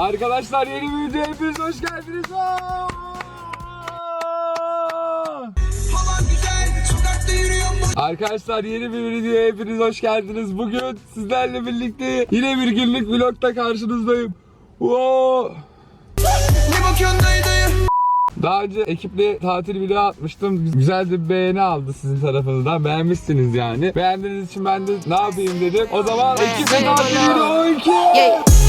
Arkadaşlar yeni bir videoya hepiniz hoş geldiniz. Arkadaşlar yeni bir videoya hepiniz hoş geldiniz. Bugün sizlerle birlikte yine bir günlük vlogda karşınızdayım. Wow. Ne bakıyorsun dayı dayı? Daha önce ekiple tatil video atmıştım. Güzel bir beğeni aldı sizin tarafınızdan. Beğenmişsiniz yani. Beğendiğiniz için ben de ne yapayım dedim. O zaman ekiple tatil video 2.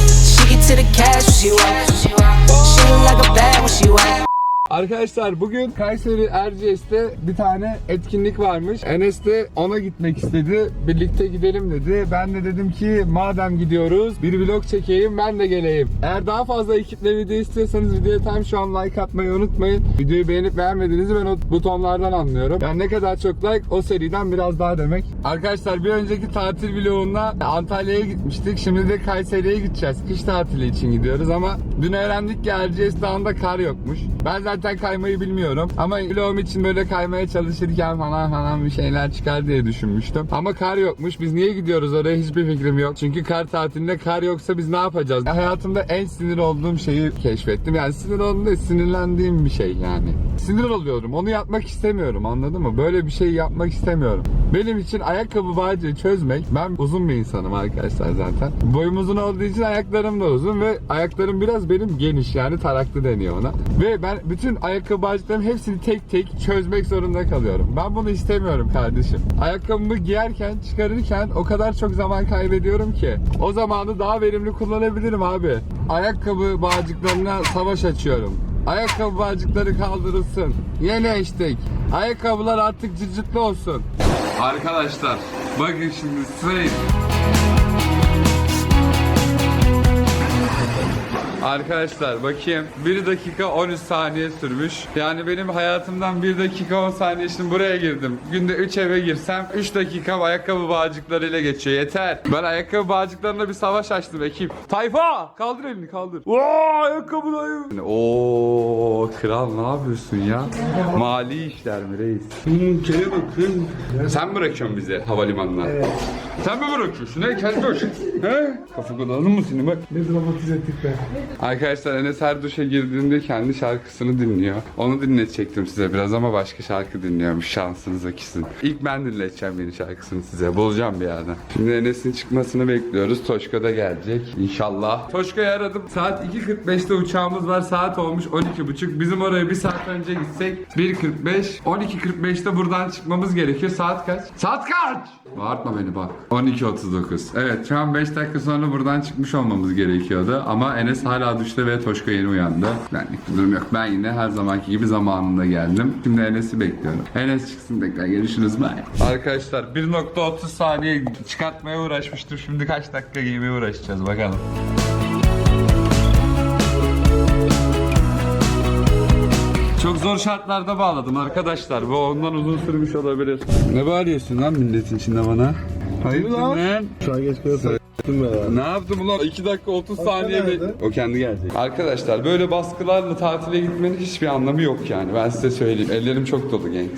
To the cash when she walk. She look like a bag when she walk. Arkadaşlar bugün Kayseri Erciyes'te bir tane etkinlik varmış. Enes de ona gitmek istedi. Birlikte gidelim dedi. Ben de dedim ki madem gidiyoruz bir vlog çekeyim ben de geleyim. Eğer daha fazla ekiple video istiyorsanız videoya tam şu an like atmayı unutmayın. Videoyu beğenip beğenmediğinizi ben o butonlardan anlıyorum. Yani ne kadar çok like o seriden biraz daha demek. Arkadaşlar bir önceki tatil vlogunda Antalya'ya gitmiştik. Şimdi de Kayseri'ye gideceğiz. Kış tatili için gidiyoruz ama dün öğrendik ki Erciyes Dağı'nda kar yokmuş. Ben zaten kaymayı bilmiyorum ama vlogum için böyle kaymaya çalışırken falan falan bir şeyler çıkar diye düşünmüştüm. Ama kar yokmuş. Biz niye gidiyoruz oraya hiçbir fikrim yok. Çünkü kar tatilinde kar yoksa biz ne yapacağız? Hayatımda en sinir olduğum şeyi keşfettim. Yani sinir olduğumda sinirlendiğim bir şey yani. Sinir oluyorum. Onu yapmak istemiyorum anladın mı? Böyle bir şey yapmak istemiyorum. Benim için ayakkabı bağcığı çözmek, ben uzun bir insanım arkadaşlar zaten. Boyum uzun olduğu için ayaklarım da uzun ve ayaklarım biraz benim geniş yani taraklı deniyor ona. Ve ben bütün ayakkabı bağcıklarımın hepsini tek tek çözmek zorunda kalıyorum. Ben bunu istemiyorum kardeşim. Ayakkabımı giyerken, çıkarırken o kadar çok zaman kaybediyorum ki. O zamanı daha verimli kullanabilirim abi. Ayakkabı bağcıklarına savaş açıyorum. Ayakkabı bağcıkları kaldırılsın. Yeni hashtag. Ayakkabılar artık cıcıklı olsun. Arkadaşlar bakın şimdi sırayım. Arkadaşlar bakayım 1 dakika 13 saniye sürmüş. Yani benim hayatımdan 1 dakika 10 saniye şimdi buraya girdim. Günde 3 eve girsem 3 dakika ayakkabı bağcıklarıyla geçiyor. Yeter. Ben ayakkabı bağcıklarına bir savaş açtım ekip. Tayfa! Kaldır elini kaldır. Oo ayakkabıdayım. Oo kral ne yapıyorsun ya? Mali işler mi reis? Hmm, bakın. Sen bırakıyorsun bizi havalimanına? Evet. Sen mi bırakıyorsun? Ne? Kendi boş. He? Kafa kullanalım mı seni bak? Ne dramatize ettik be. Arkadaşlar Enes her duşa girdiğinde kendi şarkısını dinliyor. Onu dinletecektim size biraz ama başka şarkı dinliyormuş şansınıza kesin. İlk ben dinleteceğim yeni şarkısını size. Bulacağım bir yerden. Şimdi Enes'in çıkmasını bekliyoruz. Toşko da gelecek inşallah. Toşko'yu aradım. Saat 2.45'te uçağımız var. Saat olmuş 12.30. Bizim oraya bir saat önce gitsek 1.45. 12.45'te buradan çıkmamız gerekiyor. Saat kaç? Saat kaç? Bağırtma beni bak. 12.39. Evet şu an 5 dakika sonra buradan çıkmış olmamız gerekiyordu. Ama Enes hala duşta ve Toşko yeni uyandı. Benlik bir durum yok. Ben yine her zamanki gibi zamanında geldim. Şimdi Enes'i bekliyorum. Enes çıksın tekrar görüşürüz. Bye. Arkadaşlar 1.30 saniye çıkartmaya uğraşmıştım. Şimdi kaç dakika giymeye uğraşacağız bakalım. Çok zor şartlarda bağladım arkadaşlar. Bu ondan uzun sürmüş olabilir. Ne bağırıyorsun lan milletin içinde bana? Hayır lan. Şu an geç kalırsa. Ne yaptım ulan? 2 dakika 30 saniye bir... O kendi gelecek. Arkadaşlar böyle baskılarla tatile gitmenin hiçbir anlamı yok yani. Ben size söyleyeyim. Ellerim çok dolu genç.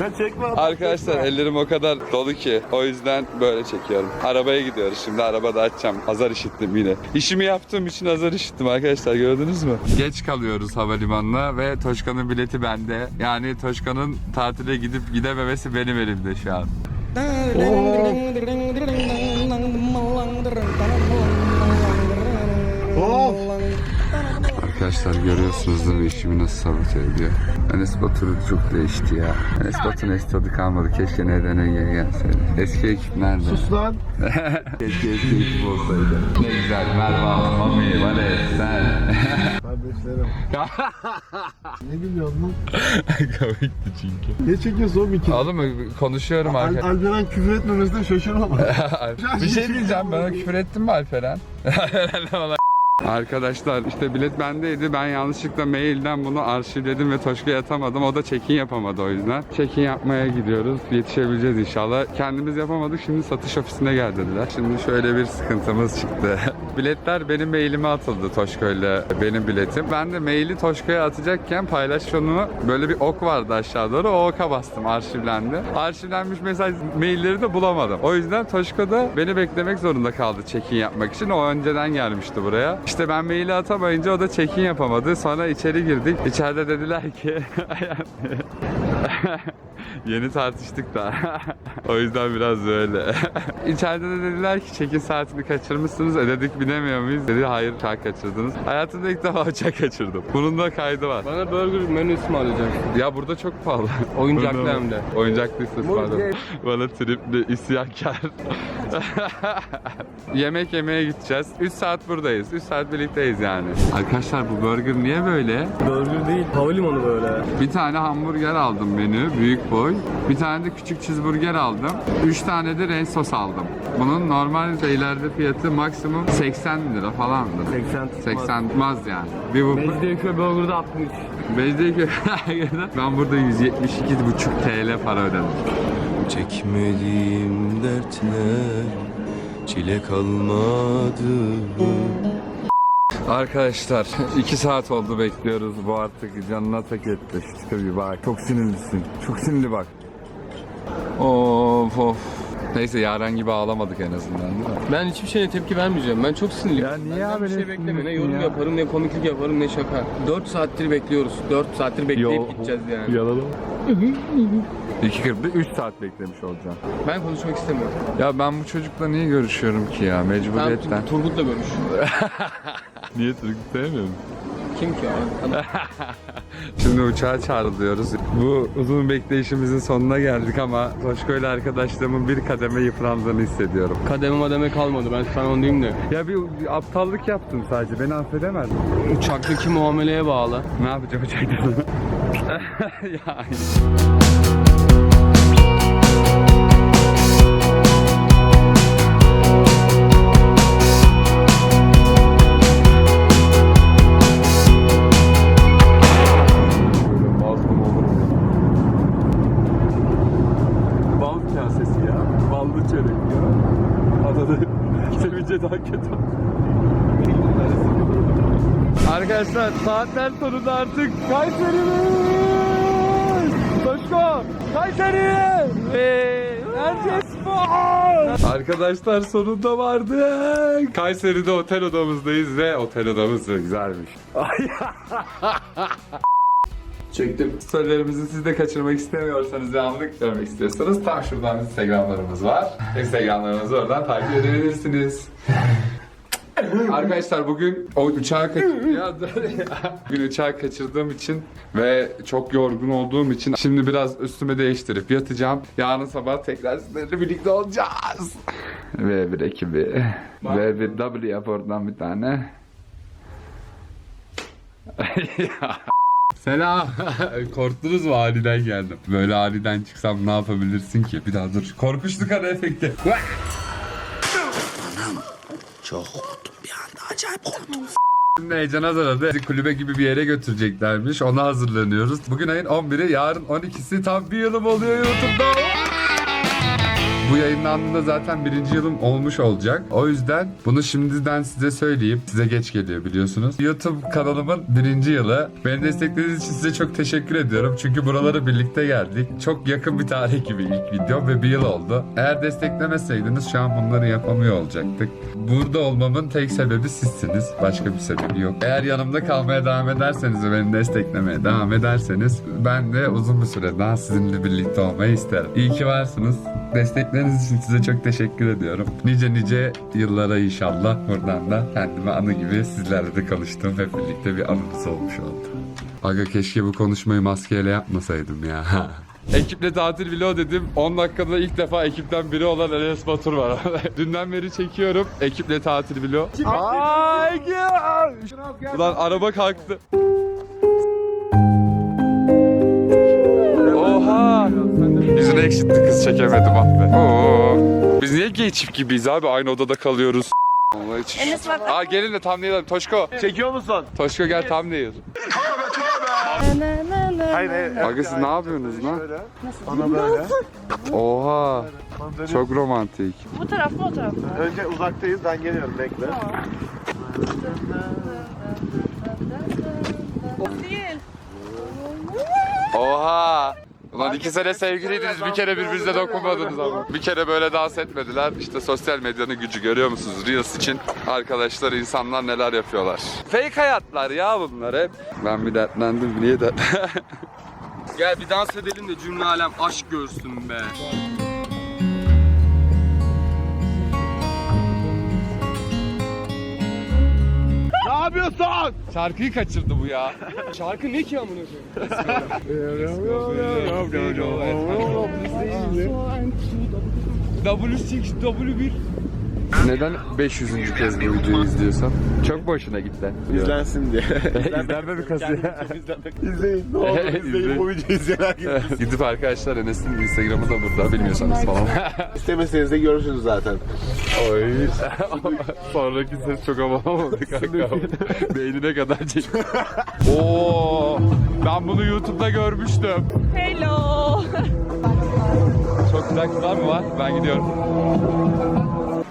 Ben çekme. Arkadaşlar ellerim o kadar dolu ki o yüzden böyle çekiyorum. Arabaya gidiyoruz şimdi arabada açacağım. Azar işittim yine. İşimi yaptığım için azar işittim arkadaşlar gördünüz mü? Geç kalıyoruz havalimanına ve Toşkan'ın bileti bende. Yani Toşkan'ın tatile gidip gidememesi benim elimde şu an. Of. Arkadaşlar görüyorsunuz değil mi işimi nasıl sabote ediyor. Enes Batur çok değişti ya. Enes Batur'un eski tadı kalmadı. Keşke neden yeni gelseydi. Eski ekip nerede? Sus lan. Keşke eski ekip olsaydı. Ne güzel Merve Hanım, Mami, Vales, sen. Kardeşlerim. ne gülüyorsun lan? Komikti çünkü. Ne çekiyorsun oğlum iki? Oğlum konuşuyorum Al arkadaşlar. Alperen küfür etmemesine şaşırmam. bir şey diyeceğim bana küfür ettin mi Alperen? Arkadaşlar işte bilet bendeydi. Ben yanlışlıkla mailden bunu arşivledim ve Toşka'ya atamadım. O da check-in yapamadı o yüzden. Check-in yapmaya gidiyoruz. Yetişebileceğiz inşallah. Kendimiz yapamadık. Şimdi satış ofisine gel dediler. Şimdi şöyle bir sıkıntımız çıktı. Biletler benim mailime atıldı Toşko'yla benim biletim. Ben de maili Toşko'ya atacakken paylaşımı böyle bir ok vardı aşağı doğru. O oka bastım arşivlendi. Arşivlenmiş mesaj mailleri de bulamadım. O yüzden Toşko da beni beklemek zorunda kaldı check-in yapmak için. O önceden gelmişti buraya. İşte ben maili atamayınca o da check-in yapamadı. Sonra içeri girdik. İçeride dediler ki Yeni tartıştık da. o yüzden biraz böyle. İçeride de dediler ki çekin saatini kaçırmışsınız. E dedik bilemiyor muyuz? Dedi hayır uçak kaçırdınız. Hayatımda ilk defa uçak kaçırdım. Bunun da kaydı var. Bana burger menüsü mü alacaksın? Ya burada çok pahalı. Oyuncaklı hem de. Oyuncaklı pardon. Bana tripli isyankar. Yemek yemeye gideceğiz. 3 saat buradayız. 3 saat birlikteyiz yani. Arkadaşlar bu burger niye böyle? Burger değil, havalimanı böyle. Bir tane hamburger aldım menü, büyük boy. Bir tane de küçük cheeseburger aldım. Üç tane de ranch sos aldım. Bunun normal şeylerde fiyatı maksimum 80 lira falandı. 80 tutmaz. 80 tutmaz yani. Bir bu Mecidiyeköy Burger'da 60. Bezdeki ben burada 172,5 TL para ödedim. Çekmediğim dertler Çile kalmadı Arkadaşlar 2 saat oldu bekliyoruz. Bu artık canına tak etti. Bir bak. Çok sinirlisin. Çok sinirli bak. Of of. Neyse yaren gibi ağlamadık en azından değil mi? Ben hiçbir şeye tepki vermeyeceğim. Ben çok sinirliyim. Ya niye Benden bir şey bekleme. Ne yorum ya? yaparım, ne komiklik yaparım, ne şaka. 4 saattir bekliyoruz. 4 saattir bekleyip gideceğiz yani. Yalan 2.40'da 3 saat beklemiş olacağım. Ben konuşmak istemiyorum. Ya ben bu çocukla niye görüşüyorum ki ya Ben mecburiyetten? Tur- Turgut'la görüş. niye Türk sevmiyorum? Kim ki o? Adam- Şimdi uçağa çağrılıyoruz. Bu uzun bekleyişimizin sonuna geldik ama Toşko ile arkadaşlarımın bir kademe yıprandığını hissediyorum. Kademe mademe kalmadı. Ben sana onu diyeyim de. Ya bir, bir aptallık yaptım sadece. Beni affedemez? Uçaktaki muameleye bağlı. Ne yapacağım uçakta? ya. Kötü. Arkadaşlar saatler sonunda artık Kayseri'deyiz. Toşko Kayseri ve Erciyes Spor. Arkadaşlar sonunda vardık. Kayseri'de otel odamızdayız ve otel odamız da güzelmiş. Çektim. Storylerimizi siz de kaçırmak istemiyorsanız ve anlık görmek istiyorsanız tam şuradan Instagramlarımız var. Instagramlarımızı oradan takip edebilirsiniz. Arkadaşlar bugün o uçağı kaçırdım. ya. Bugün uçağı kaçırdığım için ve çok yorgun olduğum için şimdi biraz üstümü değiştirip yatacağım. Yarın sabah tekrar sizlerle birlikte olacağız. Ve bir ekibi. Ve bir W yap oradan bir tane. Selam. Korktunuz mu aniden geldim. Böyle aniden çıksam ne yapabilirsin ki? Bir daha dur. Korkuşluk ana efekti. Şimdi heyecana zaradı. Bizi kulübe gibi bir yere götüreceklermiş. Ona hazırlanıyoruz. Bugün ayın 11'i, yarın 12'si tam bir yılım oluyor YouTube'da. Bu yayınlandığında zaten birinci yılım olmuş olacak. O yüzden bunu şimdiden size söyleyeyim. Size geç geliyor biliyorsunuz. YouTube kanalımın birinci yılı. Beni desteklediğiniz için size çok teşekkür ediyorum. Çünkü buralara birlikte geldik. Çok yakın bir tarih gibi ilk videom ve bir yıl oldu. Eğer desteklemeseydiniz şu an bunları yapamıyor olacaktık. Burada olmamın tek sebebi sizsiniz. Başka bir sebebi yok. Eğer yanımda kalmaya devam ederseniz ve beni desteklemeye devam ederseniz ben de uzun bir süre daha sizinle birlikte olmayı isterim. İyi ki varsınız. Destekleriniz için size çok teşekkür ediyorum. Nice nice yıllara inşallah buradan da kendime anı gibi sizlerle de konuştuğum hep birlikte bir anımız olmuş oldu. Aga keşke bu konuşmayı maskeyle yapmasaydım ya. Ekiple tatil vlog dedim. 10 dakikada ilk defa ekipten biri olan Enes Batur var. Dünden beri çekiyorum. Ekiple tatil vlog. Ay Ulan araba kalktı. Oha! Yüzüne ekşitti kız çekemedim ah be. Oo. Biz niye gay çift gibiyiz abi? Aynı odada kalıyoruz. Enes bak. Aa gelin de değil. Toşko. Çekiyor musun? Toşko gel değil. Hayır hayır. Aga siz ne yapıyorsunuz lan? Böyle. Ona böyle. Oha. Çok romantik. Bu taraf mı o taraf mı? Önce uzaktayız ben geliyorum bekle. Değil. Oha. Ulan iki sene sevgiliydiniz bir kere birbirinize dokunmadınız ama. Bir kere böyle dans etmediler. İşte sosyal medyanın gücü görüyor musunuz? Reels için arkadaşlar insanlar neler yapıyorlar. Fake hayatlar ya bunlar hep. Ben bir dertlendim. Niye dert? Gel bir dans edelim de cümle alem aşk görsün be. Yapıyorsun? Şarkıyı kaçırdı bu ya. Şarkı ne ki amına W6 W1 Neden 500. kez bu videoyu izliyorsan? Çok boşuna gitti. İzlensin diye. İzlenme mi kasıyor? İzleyin. Ne olur izleyin İzleyin. bu videoyu izleyen gibi. Gidip arkadaşlar Enes'in Instagram'ı da burada bilmiyorsanız falan. İstemeseniz de görürsünüz zaten. Oy. Sonraki ses çok havalı oldu kanka. Beynine kadar çek. Oo, ben bunu YouTube'da görmüştüm. Hello. Çok güzel kızlar mı var? Ben gidiyorum.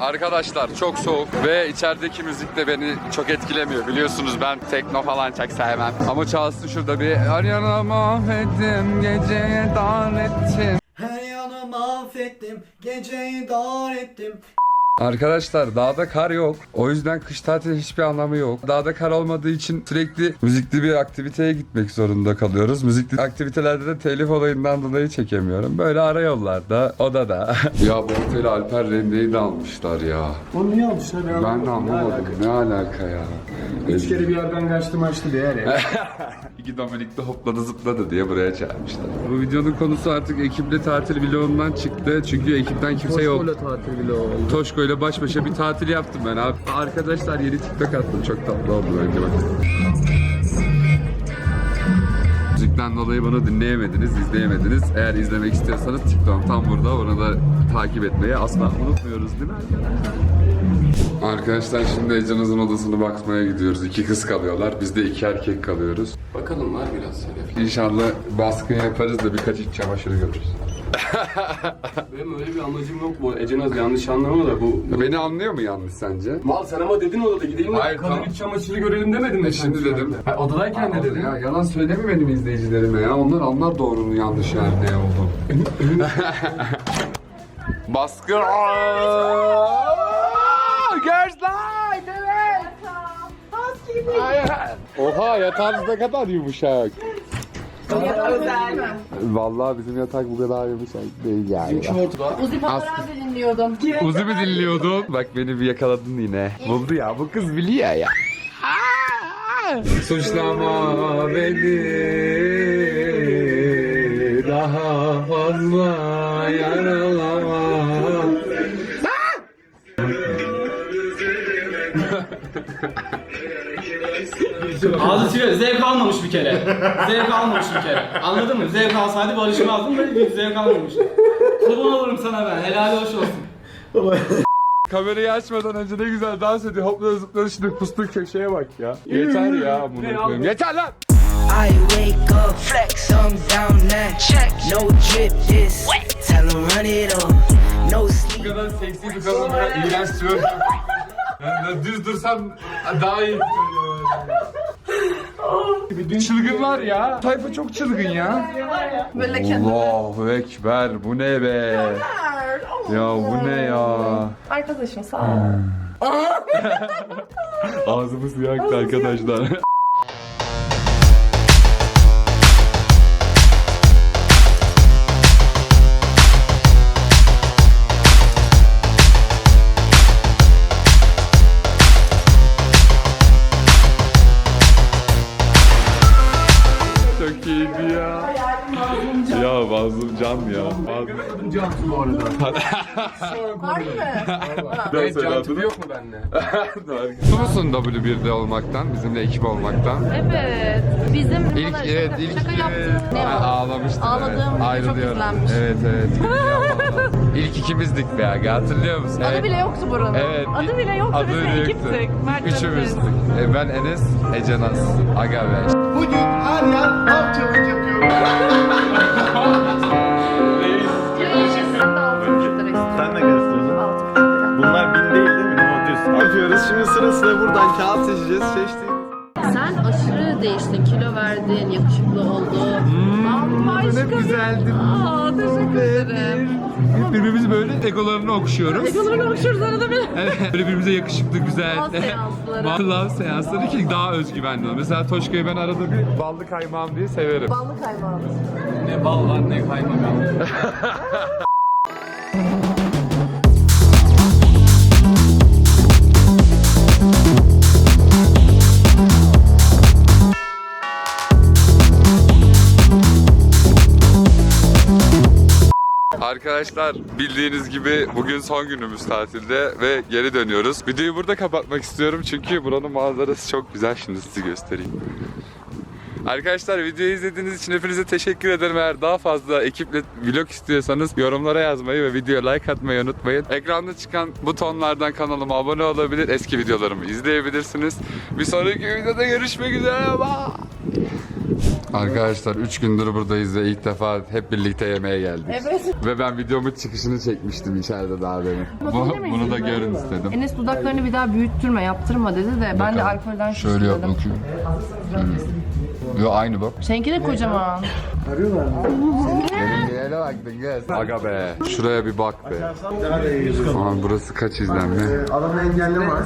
Arkadaşlar çok soğuk ve içerideki müzik de beni çok etkilemiyor. Biliyorsunuz ben tekno falan çok sevmem. Ama çalsın şurada bir Aryan'a mahvettim, geceye dar ettim. Her yanı mahvettim, geceyi dar ettim. Arkadaşlar dağda kar yok. O yüzden kış tatili hiçbir anlamı yok. Dağda kar olmadığı için sürekli müzikli bir aktiviteye gitmek zorunda kalıyoruz. Müzikli aktivitelerde de telif olayından dolayı çekemiyorum. Böyle ara yollarda, odada. ya bu oteli Alper Rende'yi de almışlar ya. Onu niye almışlar ben Ben de anlamadım. Ne alaka ya? Üç kere bir yerden kaçtım açtı diye ya. İki Dominik de hopladı zıpladı diye buraya çağırmışlar. Bu videonun konusu artık ekiple tatil vlogundan çıktı. Çünkü ekipten kimse yok. tatil bile oldu. Toşko ile baş başa bir tatil yaptım ben abi. Arkadaşlar yeni TikTok attım. Çok tatlı oldu bence bak. Müzikten dolayı bunu dinleyemediniz, izleyemediniz. Eğer izlemek istiyorsanız TikTok tam burada. Onu da takip etmeyi asla unutmuyoruz değil mi arkadaşlar? Arkadaşlar şimdi Ecanız'ın odasını bakmaya gidiyoruz. İki kız kalıyorlar. Biz de iki erkek kalıyoruz. Bakalım var biraz şöyle. İnşallah baskın yaparız da birkaç iç çamaşırı görürüz. Benim öyle bir amacım yok bu. Ecenaz yanlış anlama da bu. Beni anlıyor mu yanlış sence? Mal sen ama dedin odada gidelim de Hayır, kadın tamam. iç çamaşırı görelim demedin mi? E, sen şimdi dedim. Ha, odadayken ne dedin? Ya yalan söyleme benim izleyicilerime ya. Onlar anlar doğrunun yanlış yani ne olduğunu. Baskı. Girls evet. Oha yatağınız ne kadar yumuşak. Vallahi bizim yatak bu kadar yumuşak değil yani. Uzi paparazzi dinliyordum. Uzi mi dinliyordun? Bak beni bir yakaladın yine. Buldu ya bu kız biliyor ya. Suçlama beni daha fazla yaralama. Ağzı sigara zevk almamış bir kere. Zevk almamış bir kere. Anladın mı? Zevk alsaydı barışmazdım da zevk almamış. Kurban olurum sana ben. Helal hoş olsun. Kamerayı açmadan önce ne güzel dans ediyor. Hopladı zıpladı şimdi pustuk köşeye bak ya. Yeter ya bunu koyayım. Yeter lan. I wake up, flex, I'm down now. Check, no drip this. Tell 'em run it up. No sleep. Bu kadar seksi bir kadınla iğrenç diyorum. Yani düz dursam daha iyi Çılgınlar ya. Tayfa çok çılgın ya. Böyle kendime. Allahu Ekber. Bu ne be? Ya bu ne ya? Arkadaşım sağ ol. Ağzımız yaktı arkadaşlar. Can ya. Mazlum Can bu arada. Var mı? Evet, can tüpü yok mu bende? Mutlu musun W1'de olmaktan, bizimle ekip olmaktan? Evet. Bizim İlk bana evet şaka, ilk şaka yaptım. Ne o? ağlamıştım. Ağladığım evet. çok Ayrılıyorum. izlenmiş. Evet evet. ilk ikimizdik be aga hatırlıyor musun? Adı Evet. bile yoktu buranın. Evet. Adı bile yoktu. Adı Biz de yoktu. ekiptik. Mert Üçümüzdük. E, ben Enes, Ece Naz. Aga be. Bugün her var ya. Tam challenge yapıyorum. Yapıyoruz. Şimdi sıra sıra buradan kağıt seçeceğiz. Seçtiğimiz. Sen aşırı değiştin, kilo verdin, yakışıklı oldun. Bambaşka Hep güzeldin. Aa, teşekkür ederim. Birbirimizi böyle egolarını okşuyoruz. Egolarını okşuyoruz arada bir. Evet, böyle birbirimize yakışıklı, güzel. Love seansları. Love seansları ki daha özgüvenli olur. Mesela Toşka'yı ben arada bir ballı kaymağım diye severim. Ballı kaymağı. Ne bal var ne kaymak. Arkadaşlar bildiğiniz gibi bugün son günümüz tatilde ve geri dönüyoruz. Videoyu burada kapatmak istiyorum çünkü buranın manzarası çok güzel. Şimdi size göstereyim. Arkadaşlar videoyu izlediğiniz için hepinize teşekkür ederim. Eğer daha fazla ekiple vlog istiyorsanız yorumlara yazmayı ve videoya like atmayı unutmayın. Ekranda çıkan butonlardan kanalıma abone olabilir. Eski videolarımı izleyebilirsiniz. Bir sonraki videoda görüşmek üzere. Bye. Arkadaşlar 3 gündür buradayız ve ilk defa hep birlikte yemeğe geldik. Evet. Ve ben videomun çıkışını çekmiştim içeride daha demin. Bu, bunu da görün istedim. Enes dudaklarını bir daha büyüttürme, yaptırma dedi de ben de alkolden Şöyle yap şişirdim. bakayım. Yo aynı bak. Seninki de kocaman. Benim yeğene baktın kız. Aga be. Şuraya bir bak be. Aman burası kaç izlenme? Adamı engelleme var.